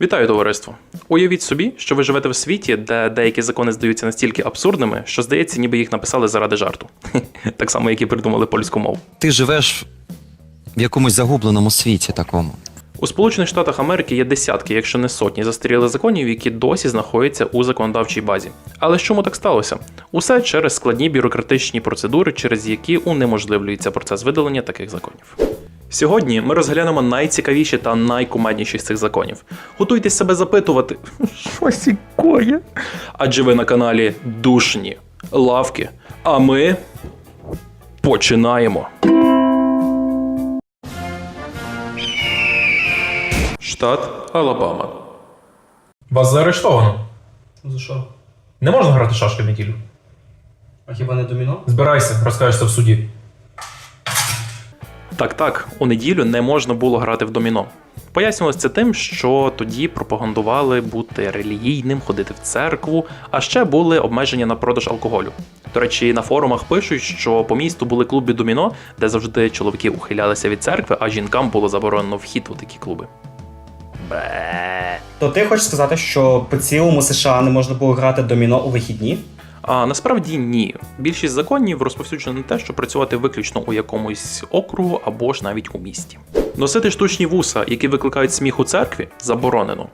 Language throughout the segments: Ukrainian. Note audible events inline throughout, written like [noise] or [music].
Вітаю товариство! Уявіть собі, що ви живете в світі, де деякі закони здаються настільки абсурдними, що здається, ніби їх написали заради жарту. [laughs] Так само, як і придумали польську мову. Ти живеш в якомусь загубленому світі такому. У Сполучених Штатах Америки є десятки, якщо не сотні, застарілих законів, які досі знаходяться у законодавчій базі. Але чому так сталося? Усе через складні бюрократичні процедури, через які унеможливлюється процес видалення таких законів. Сьогодні ми розглянемо найцікавіші та найкумедніші з цих законів. Готуйтесь себе запитувати, [laughs] що сікоє? Адже ви на каналі Душні Лавки. А ми починаємо. Штат Алабама. Вас заарештовано. За що? Не можна грати шашки в неділю. А хіба не доміно? Збирайся, розкажешся в суді. Так, так, у неділю не можна було грати в доміно. Пояснювалося це тим, що тоді пропагандували бути релігійним, ходити в церкву, а ще були обмеження на продаж алкоголю. До речі, на форумах пишуть, що по місту були клуби доміно, де завжди чоловіки ухилялися від церкви, а жінкам було заборонено вхід у такі клуби. Бе. То ти хочеш сказати, що по цілому США не можна було грати доміно у вихідні? А насправді ні. Більшість законів розповсюджено на те, щоб працювати виключно у якомусь округу або ж навіть у місті. Носити штучні вуса, які викликають сміх у церкві, заборонено.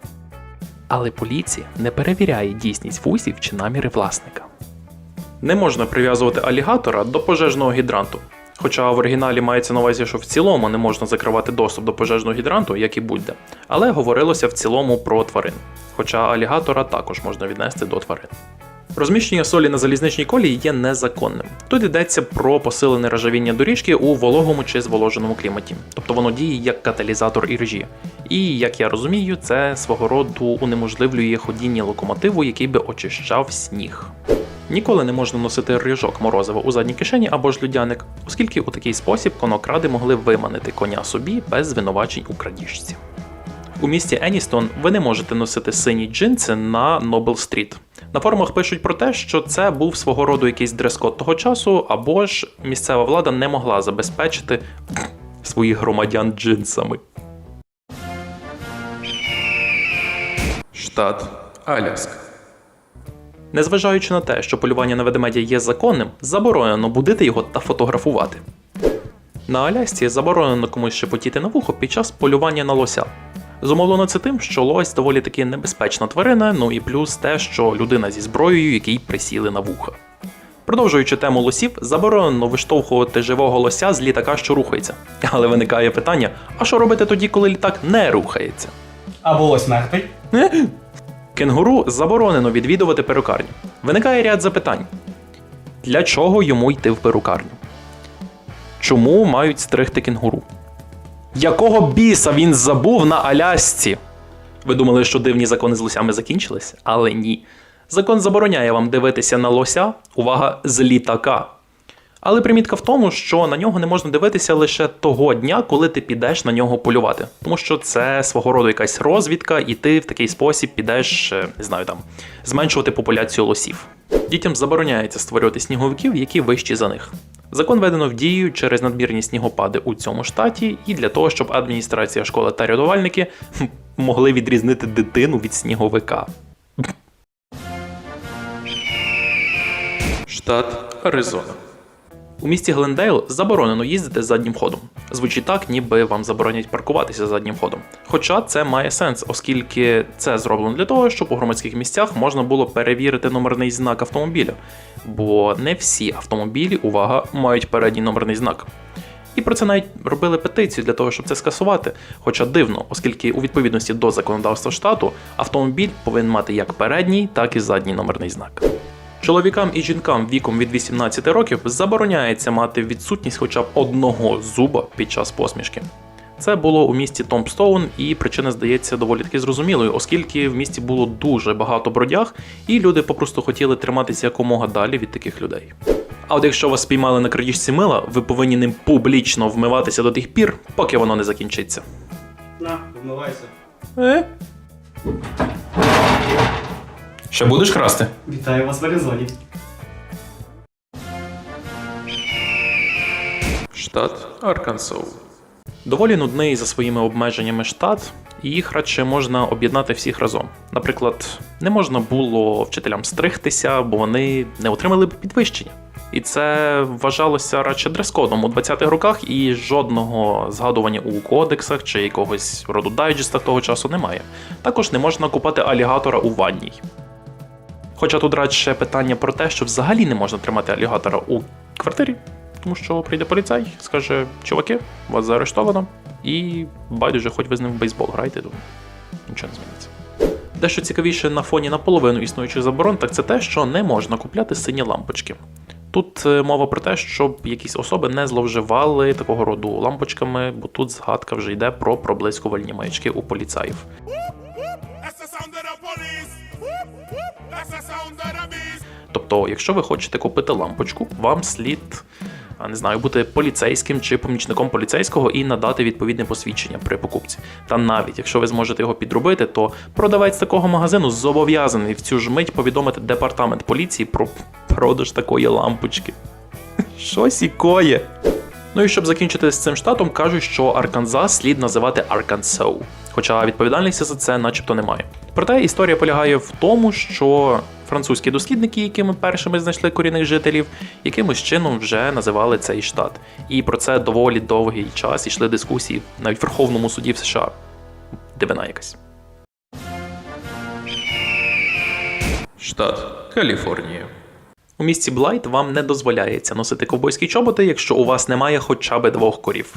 Але поліція не перевіряє дійсність вусів чи наміри власника. Не можна прив'язувати алігатора до пожежного гідранту. Хоча в оригіналі мається на увазі, що в цілому не можна закривати доступ до пожежного гідранту, як і будь-де. Але говорилося в цілому про тварин. Хоча алігатора також можна віднести до тварин. Розміщення солі на залізничній колії є незаконним. Тут йдеться про посилене ржавіння доріжки у вологому чи зволоженому кліматі, тобто воно діє як каталізатор іржі. І як я розумію, це свого роду унеможливлює ходіння локомотиву, який би очищав сніг. Ніколи не можна носити рижок морозива у задній кишені або ж людяник, оскільки у такий спосіб конокради могли виманити коня собі без звинувачень у крадіжці. У місті Еністон ви не можете носити сині джинси на Нобл Стріт. На форумах пишуть про те, що це був свого роду якийсь дрес-код того часу, або ж місцева влада не могла забезпечити своїх громадян джинсами. Штат Аляска. Незважаючи на те, що полювання на ведмедя є законним, заборонено будити його та фотографувати. На Алясці заборонено комусь шепотіти на вухо під час полювання на лося. Зумовлено це тим, що лось доволі таки небезпечна тварина, ну і плюс те, що людина зі зброєю, якій присіли на вуха. Продовжуючи тему лосів, заборонено виштовхувати живого лося з літака, що рухається. Але виникає питання: а що робити тоді, коли літак не рухається? А волось мертвий? [laughs] Кенгуру заборонено відвідувати перукарню. Виникає ряд запитань: для чого йому йти в перукарню? Чому мають стригти кенгуру? Якого біса він забув на Алясці? Ви думали, що дивні закони з лосями закінчились? Але ні. Закон забороняє вам дивитися на лося, увага, з літака. Але примітка в тому, що на нього не можна дивитися лише того дня, коли ти підеш на нього полювати. Тому що це свого роду якась розвідка, і ти в такий спосіб підеш, е, не знаю там, зменшувати популяцію лосів. Дітям забороняється створювати сніговиків, які вищі за них. Закон введено в дію через надмірні снігопади у цьому штаті, і для того, щоб адміністрація школи та рятувальники [laughs] могли відрізнити дитину від сніговика. Штат Аризона. У місті Глендейл заборонено їздити заднім ходом. Звучить так, ніби вам заборонять паркуватися заднім ходом. Хоча це має сенс, оскільки це зроблено для того, щоб у громадських місцях можна було перевірити номерний знак автомобіля. Бо не всі автомобілі, увага, мають передній номерний знак. І про це навіть робили петицію для того, щоб це скасувати. Хоча дивно, оскільки у відповідності до законодавства штату автомобіль повинен мати як передній, так і задній номерний знак. Чоловікам і жінкам віком від 18 років забороняється мати відсутність хоча б одного зуба під час посмішки. Це було у місті Томпстоун, і причина здається доволі таки зрозумілою, оскільки в місті було дуже багато бродяг, і люди попросту хотіли триматися якомога далі від таких людей. А от якщо вас спіймали на крадіжці мила, ви повинні ним публічно вмиватися до тих пір, поки воно не закінчиться. На, вмивайся. Е? Ще будеш красти? Вітаю вас в Аризоні. Штат Аркансоу. Доволі нудний за своїми обмеженнями штат, і їх радше можна об'єднати всіх разом. Наприклад, не можна було вчителям стригтися, бо вони не отримали б підвищення. І це вважалося радше дрес-кодом у 20-х роках, і жодного згадування у кодексах чи якогось роду дайджестах того часу немає. Також не можна купати алігатора у ванній. Хоча тут радше питання про те, що взагалі не можна тримати алігатора у квартирі, тому що прийде поліцай, скаже: чуваки, вас заарештовано, і байдуже, хоч ви з ним в бейсбол граєте, то нічого не зміниться. Дещо цікавіше на фоні наполовину існуючих заборон, так це те, що не можна купляти сині лампочки. Тут е, мова про те, щоб якісь особи не зловживали такого роду лампочками, бо тут згадка вже йде про проблискувальні маячки у поліцаїв. Тобто, якщо ви хочете купити лампочку, вам слід, не знаю, бути поліцейським чи помічником поліцейського і надати відповідне посвідчення при покупці. Та навіть якщо ви зможете його підробити, то продавець такого магазину зобов'язаний в цю ж мить повідомити департамент поліції про продаж такої лампочки. [laughs] Щось ікоє. Ну і щоб закінчити з цим штатом, кажуть, що Арканзас слід називати Аркансоу, хоча відповідальності за це начебто немає. Проте історія полягає в тому, що французькі дослідники, якими першими знайшли корінних жителів, якимось чином вже називали цей штат. І про це доволі довгий час йшли дискусії навіть в Верховному суді в США. Дивина якась. Штат Каліфорнія. У місті Блайт вам не дозволяється носити ковбойські чоботи, якщо у вас немає хоча б двох корів.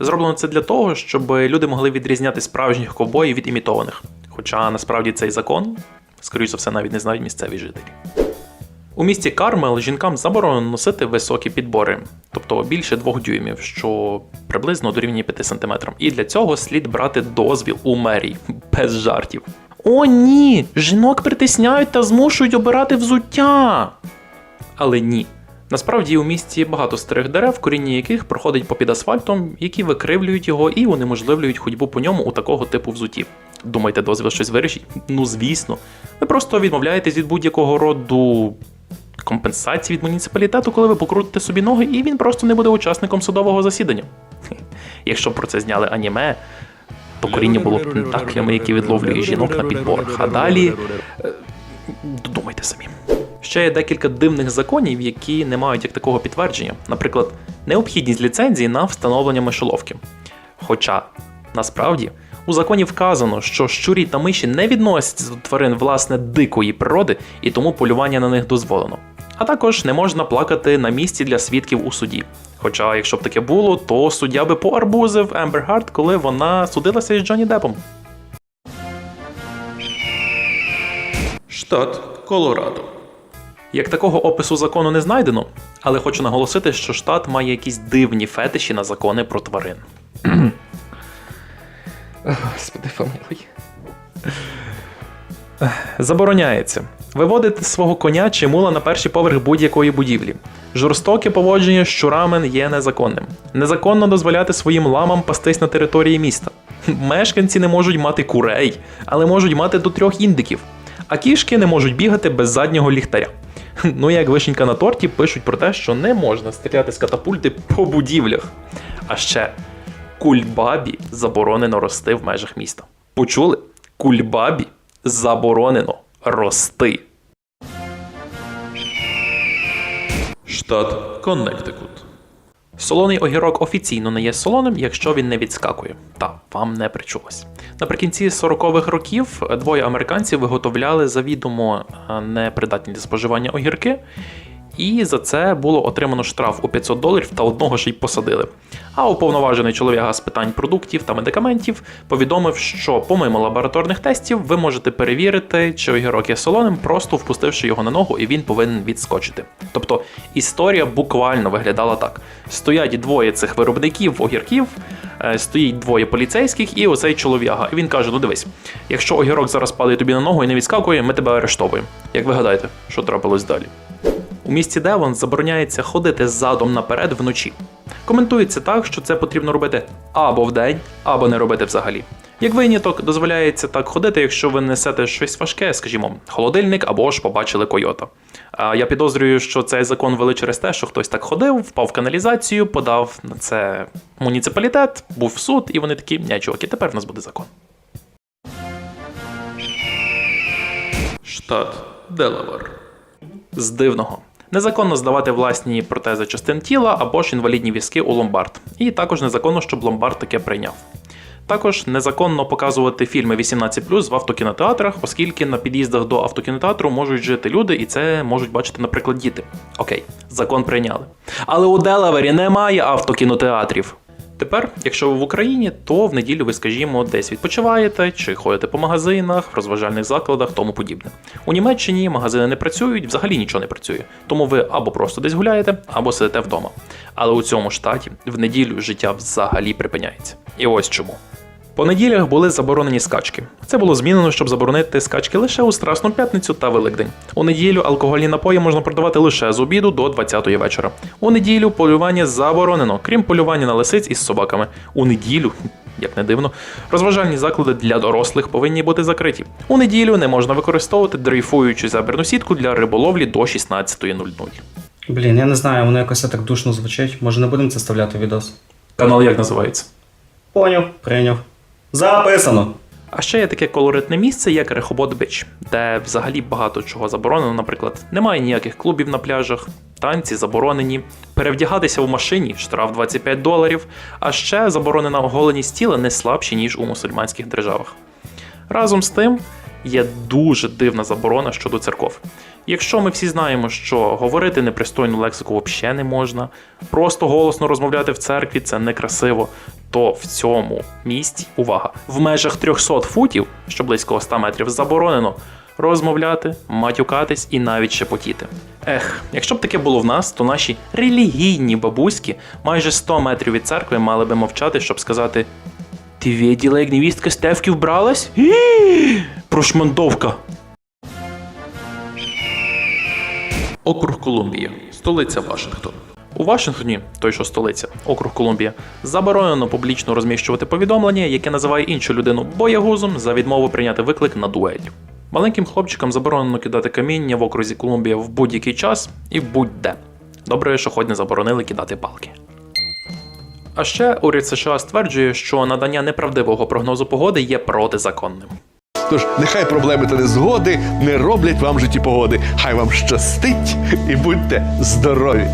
Зроблено це для того, щоб люди могли відрізняти справжніх ковбоїв від імітованих. Хоча насправді цей закон, скоріш за все, навіть не знають місцеві жителі. У місті Кармел жінкам заборонено носити високі підбори, тобто більше двох дюймів, що приблизно дорівнює 5 см. І для цього слід брати дозвіл у мерії, без жартів. О, ні! Жінок притисняють та змушують обирати взуття. Але ні. Насправді у місті багато старих дерев, коріння яких проходить попід асфальтом, які викривлюють його і унеможливлюють ходьбу по ньому у такого типу взуттів. Думаєте, дозвіл щось вирішить? Ну звісно. Ви просто відмовляєтесь від будь-якого роду компенсації від муніципалітету, коли ви покрутите собі ноги, і він просто не буде учасником судового засідання. [laughs] Якщо б про це зняли аніме, то коріння було б тентаклями, які відловлює жінок на підборах. А далі е. Ще є декілька дивних законів, які не мають як такого підтвердження. Наприклад, необхідність ліцензії на встановлення мишоловки. Хоча насправді у законі вказано, що щурі та миші не відносяться до тварин власне дикої природи, і тому полювання на них дозволено. А також не можна плакати на місці для свідків у суді. Хоча, якщо б таке було, то суддя би поарбузив Ембер Харт, коли вона судилася із Джонні Депом. Штат Колорадо. Як такого опису закону не знайдено, але хочу наголосити, що штат має якісь дивні фетиші на закони про тварин. Господи, помилуй. Забороняється виводити свого коня чи мула на перший поверх будь-якої будівлі. Жорстоке поводження з щурами є незаконним. Незаконно дозволяти своїм ламам пастись на території міста. Мешканці не можуть мати курей, але можуть мати до трьох індиків. А кішки не можуть бігати без заднього ліхтаря. Ну, як вишенька на торті пишуть про те, що не можна стріляти з катапульти по будівлях. А ще кульбабі заборонено рости в межах міста. Почули? Кульбабі заборонено рости. Штат Коннектикут. Солоний огірок офіційно не є солоним, якщо він не відскакує. Та вам не причулось. Наприкінці 40-х років двоє американців виготовляли завідомо е, непридатні для споживання огірки, і за це було отримано штраф у 500 доларів та одного ще й посадили. А уповноважений чоловіка з питань продуктів та медикаментів повідомив, що помимо лабораторних тестів ви можете перевірити, чи огірок є солоним, просто впустивши його на ногу, і він повинен відскочити. Тобто історія буквально виглядала так: стоять двоє цих виробників огірків. е, Стоїть двоє поліцейських і оцей чолов'яга. І він каже: Ну дивись, якщо огірок зараз падає тобі на ногу і не відскакує, ми тебе арештовуємо. Як ви гадаєте, що трапилось далі? У місті Девон забороняється ходити задом наперед вночі. Коментується так, що це потрібно робити або вдень, або не робити взагалі. Як виняток, дозволяється так ходити, якщо ви несете щось важке, скажімо, холодильник або ж побачили койота. А я підозрюю, що цей закон ввели через те, що хтось так ходив, впав в каналізацію, подав на це муніципалітет, був суд, і вони такі, ні, чуваки, тепер в нас буде закон. Штат Делавер. З дивного. Незаконно здавати власні протези частин тіла або ж інвалідні візки у ломбард. І також незаконно, щоб ломбард таке прийняв. Також незаконно показувати фільми 18 в автокінотеатрах, оскільки на під'їздах до автокінотеатру можуть жити люди, і це можуть бачити, наприклад, діти. Окей, закон прийняли. Але у Делавері немає автокінотеатрів. Тепер, якщо ви в Україні, то в неділю ви, скажімо, десь відпочиваєте чи ходите по магазинах, розважальних закладах, тому подібне. У Німеччині магазини не працюють, взагалі нічого не працює. Тому ви або просто десь гуляєте, або сидите вдома. Але у цьому штаті в неділю життя взагалі припиняється. І ось чому. По неділях були заборонені скачки. Це було змінено, щоб заборонити скачки лише у Страсну п'ятницю та Великдень. У неділю алкогольні напої можна продавати лише з обіду до 20-ї вечора. У неділю полювання заборонено, крім полювання на лисиць із собаками. У неділю. Як не дивно, розважальні заклади для дорослих повинні бути закриті. У неділю не можна використовувати дрейфуючу забірну сітку для риболовлі до 16.00. Блін, я не знаю, воно якось так душно звучить. Може не будемо це ставляти в відос? Канал як називається? Поняв, прийняв. Записано. А ще є таке колоритне місце, як Рехобот Бич, де взагалі багато чого заборонено. Наприклад, немає ніяких клубів на пляжах, танці заборонені, перевдягатися в машині штраф 25 доларів, а ще заборонена оголеність тіла не слабші, ніж у мусульманських державах. Разом з тим, є дуже дивна заборона щодо церков. Якщо ми всі знаємо, що говорити непристойну лексику взагалі не можна, просто голосно розмовляти в церкві це некрасиво, то в цьому місті, увага, в межах 300 футів, що близько 100 метрів, заборонено розмовляти, матюкатись і навіть шепотіти. Ех, якщо б таке було в нас, то наші релігійні бабуськи майже 100 метрів від церкви мали би мовчати, щоб сказати: Ти виділа, як невістка Стевки вбралась? Прошмандовка. Округ Колумбія, столиця Вашингтон. У Вашингтоні, той що столиця, округ Колумбія, заборонено публічно розміщувати повідомлення, яке називає іншу людину боягузом за відмову прийняти виклик на дуель. Маленьким хлопчикам заборонено кидати каміння в окрузі Колумбія в будь-який час і будь-де. Добре, що хоч не заборонили кидати палки. А ще уряд США стверджує, що надання неправдивого прогнозу погоди є протизаконним. Тож нехай проблеми та незгоди не роблять вам в житті погоди. Хай вам щастить і будьте здорові!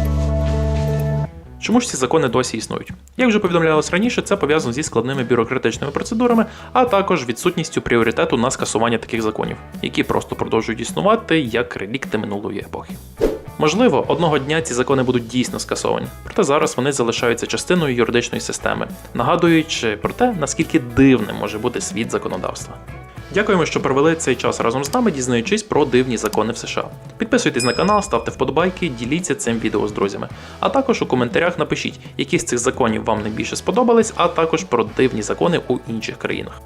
Чому ж ці закони досі існують? Як вже повідомлялось раніше, це пов'язано зі складними бюрократичними процедурами, а також відсутністю пріоритету на скасування таких законів, які просто продовжують існувати як релікти минулої епохи. Можливо, одного дня ці закони будуть дійсно скасовані, проте зараз вони залишаються частиною юридичної системи, нагадуючи про те, наскільки дивним може бути світ законодавства. Дякуємо, що провели цей час разом з нами, дізнаючись про дивні закони в США. Підписуйтесь на канал, ставте вподобайки, діліться цим відео з друзями. А також у коментарях напишіть, які з цих законів вам найбільше сподобались, а також про дивні закони у інших країнах.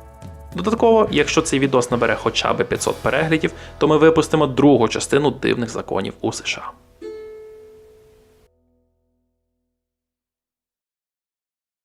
Додатково, якщо цей відос набере хоча б 500 переглядів, то ми випустимо другу частину дивних законів у США.